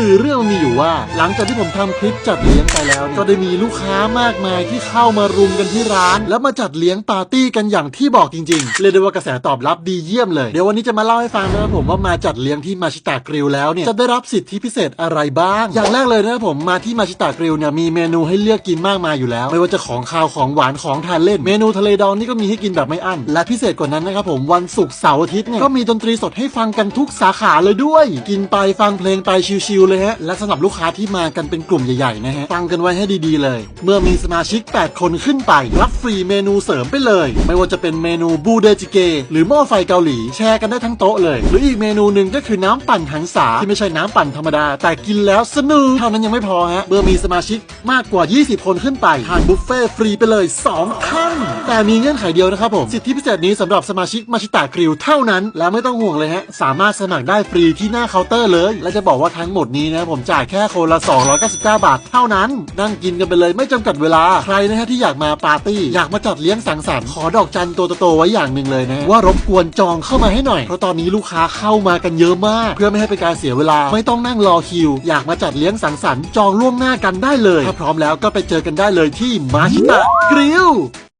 คือเรื่องมีอยู่ว่า หลังจากที่ผมทำคลิปจัดเลี้ยงไปแล้วเนี่ยก็ได้มีลูกค้ามากมายที่เข้ามารุมกันที่ร้าน แล้วมาจัดเลี้ยงปาร์ตี้กันอย่างที่บอกจริงๆเรียกได้ว่ากระแสตอบรับดีเยี่ยมเลย เดี๋ยววันนี้จะมาเล่าให้ฟังนะครับผมว่ามาจัดเลี้ยงที่มาชิตากริลแล้วเนี่ยจะได้รับสิทธิพิเศษอะไรบ้าง อย่างแรกเลยนะครับผมมาที่มาชิตากริลเนี่ยมีเมนูให้เลือกกินมากมายอยู่แล้ว ไม่ว่าจะของคาวของหวานของทานเล่น เมนูทะเลดองนี่ก็มีให้กินแบบไม่อั้นและพิเศษกว่านั้นนะครับผมวันศุกร์เสาร์อาทิตย์เนี่ยก็มีดนตรีสดให้ฟังกันทุกสาขาเลยด้วย กินไปฟังเพลงไปชิลเลยฮะ และสำหรับลูกค้าที่มากันเป็นกลุ่มใหญ่ๆนะฮะ ฟังกันไว้ให้ดีๆเลย เมื่อมีสมาชิก 8 คนขึ้นไป รับฟรีเมนูเสริมไปเลย ไม่ว่าจะเป็นเมนูบูเดจิเก หรือหม้อไฟเกาหลีแชร์กันได้ทั้งโต๊ะเลย หรืออีกเมนูหนึ่งก็คือน้ำปั่นหันษาที่ไม่ใช่น้ำปั่นธรรมดา แต่กินแล้วสนุกเท่านั้นยังไม่พอฮะเมื่อมีสมาชิกมากกว่า 20 คนขึ้นไปทานบุฟเฟ่ฟรีไปเลย2ท่านแต่มีเงื่อนไขเดียวนะครับผมสิทธิพิเศษนี้สำหรับสมาชิกมาชิตากริวเท่านั้น แล้วไม่ต้องห่วงเลยฮะสามารถสมัครได้ฟรีที่หน้าเคาน์เตอร์เลย และจะบอกว่าทั้งหมดนี้นะผมจ่ายแค่คนละ 299 บาทเท่านั้น นั่งกินกันไปเลยไม่จำกัดเวลาใครนะฮะที่อยากมาปาร์ตี้ อยากมาจัดเลี้ยงสังสรรค์ขอดอกจันตัวโตๆไว้อย่างหนึ่งเลยนะ ว่ารบกวนจองเข้ามาให้หน่อย เพราะตอนนี้ลูกค้าเข้ามากันเยอะมาก เพื่อไม่ให้เป็นการเสียเวลาไม่ต้องนั่งรอคิว อยากมาจัดเลี้ยงสังสรรค์จองล่วงหน้ากันได้เลยถ้าพร้อมแล้วก็ไปเจอกันได้เลยที่มาชิตะกริล